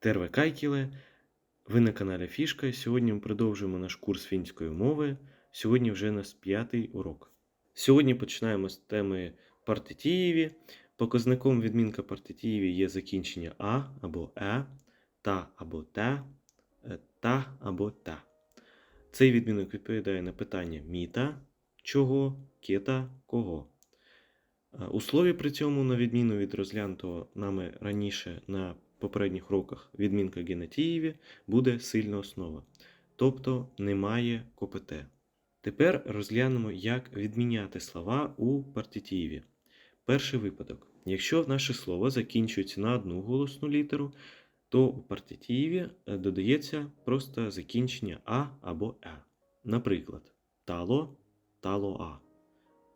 Терве Кайкіле. Ви на каналі Фішка. Сьогодні ми продовжуємо наш курс фінської мови. Сьогодні вже нас п'ятий урок. Сьогодні починаємо з теми партитіїві. Показником відмінка партитіїві є закінчення а або е, та або те, е, та або та. Цей відмінок відповідає на питання міта, чого, кета, кого. Е, У слові при цьому, на відміну від розглянутого нами раніше на попередніх уроках відмінка генетіїві, буде сильна основа, тобто немає КПТ. Тепер розглянемо, як відміняти слова у партитіїві. Перший випадок. Якщо наше слово закінчується на одну голосну літеру, то у партитіїві е, додається просто закінчення А або Е. Наприклад, тало тало-а,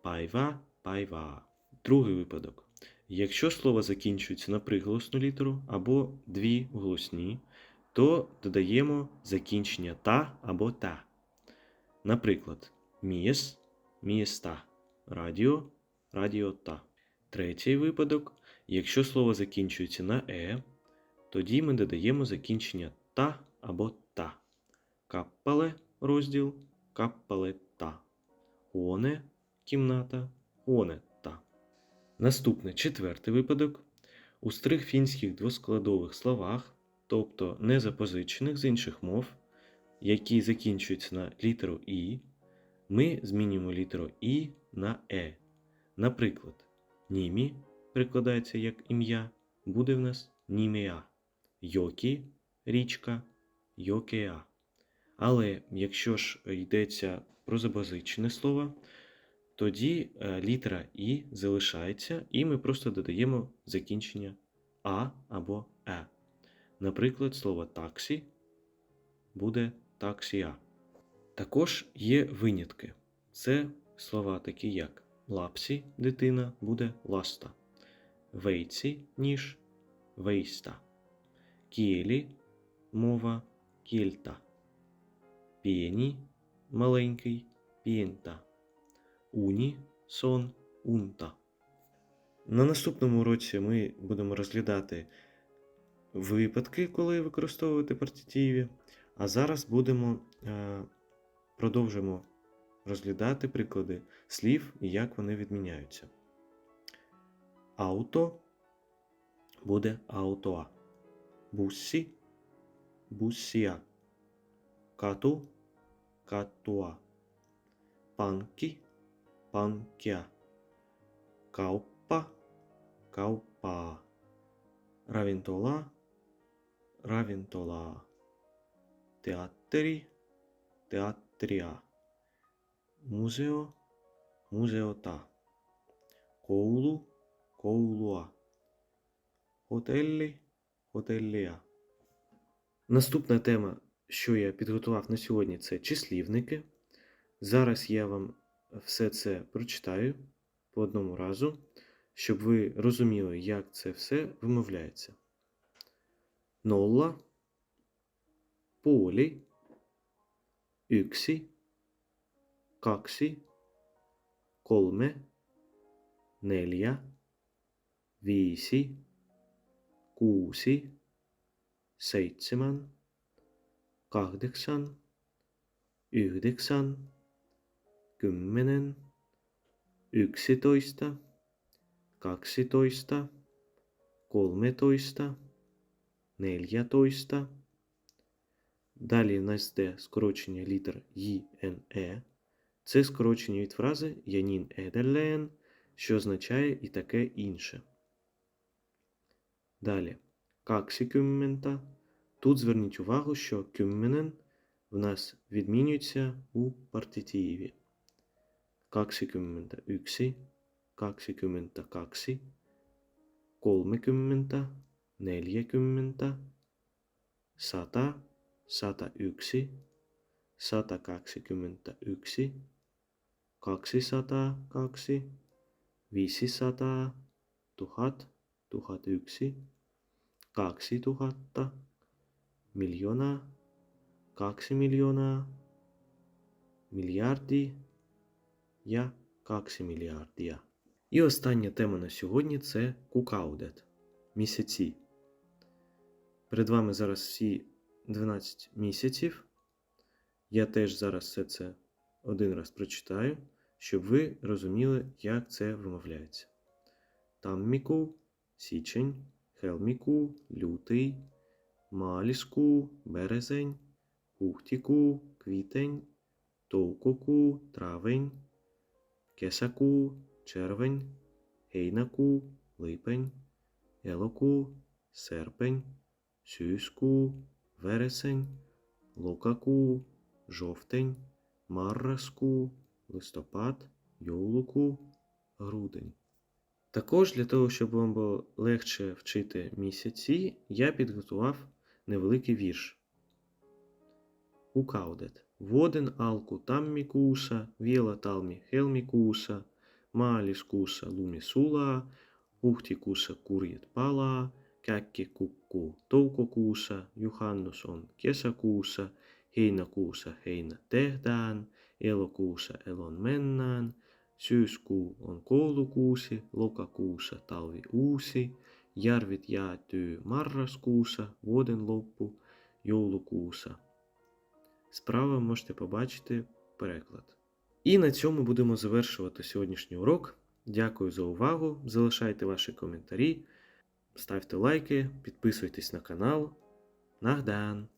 пайва пайва. Другий випадок. Якщо слово закінчується на приголосну літеру або дві голосні, то додаємо закінчення та або та. Наприклад, міс міста, радіо радіота. Третій випадок. Якщо слово закінчується на е, тоді ми додаємо закінчення та або та. Каппале розділ, каппале та. Оне кімната, онетта. Наступний четвертий випадок. У старих фінських двоскладових словах, тобто не запозичених з інших мов, які закінчуються на літеру І, ми змінюємо літеру І на Е. Наприклад, німі прикладається як ім'я, буде в нас німеа, йокі річка, йокеа. Але якщо ж йдеться про запозичене слово, тоді е, літера І залишається, і ми просто додаємо закінчення А або Е. Наприклад, слово таксі буде таксія. Також є винятки. Це слова такі як лапсі дитина буде ласта, вейці ніж вейста, кєлі мова кільта, пєні маленький пєнта, уні сон унта. На наступному уроці ми будемо розглядати випадки, коли використовувати партитиві. А зараз будемо е, продовжимо розглядати приклади слів і як вони відміняються. Ауто буде аутоа. Буссі буссія. Кату катуа. Панкі панкя. Кауппа кауппа. Равінтола равінтола. Театрі театрія. Музео музеота. Коулу коулуа. Готеллі готеллія. Наступна тема, що я підготував на сьогодні, це числівники. Зараз я вам все це прочитаю по одному разу, щоб ви розуміли, як це все вимовляється. Нолла, полі, ykси, kaksi, kolme, neljä, viisi, kuusi, seitsemän, kahdeksan, yhdeksän, kymmenen, yksitoista, kaksitoista, kolmetoista, neljätoista. Далі в нас йде скорочення літер ЙНЕ. Це скорочення від фрази Янін Еделен, що означає і таке інше. Далі. Каксікюммента. Тут зверніть увагу, що кюмменен в нас відмінюється у партитіїві. 21, 22, 30, 40, 100, 101, 121, 202, 500, 1000, 1001, 2000, miljoonaa, kaksi miljoonaa, miljardi, kaksi miljardia. І остання тема на сьогодні це кукаудет місяці. Перед вами зараз всі 12 місяців. Я теж зараз все це один раз прочитаю, щоб ви розуміли, як це вимовляється. Тамміку, січень, хелміку, лютий, маліску, березень, ухтіку, квітень, товкоку, травень, кесаку, червень, гейнаку, липень, елоку, серпень, сюску, вересень, локаку, жовтень, марраску, листопад, йолуку, грудень. Також для того, щоб вам було легше вчити місяці, я підготував невеликий вірш. Укаудет. Воден алку таммікуса, віла талмі хелмікуса, мааліскуса лумісула, ухтікуса кур'єт пала, кяккі кукку товкокуса, юханнусон кесакуса, хейнакуса хейна техдaan, елокуса елон меннaan, syyskuu on koulukuusi, lokakuussa talvi uusi, järvit jäätyy marraskuussa, vuoden loppu, joulukuussa. Справа можете побачити переклад. І на цьому будемо завершувати сьогоднішній урок. Дякую за увагу. Залишайте ваші коментарі, ставте лайки, підписуйтесь на канал. Нагдан!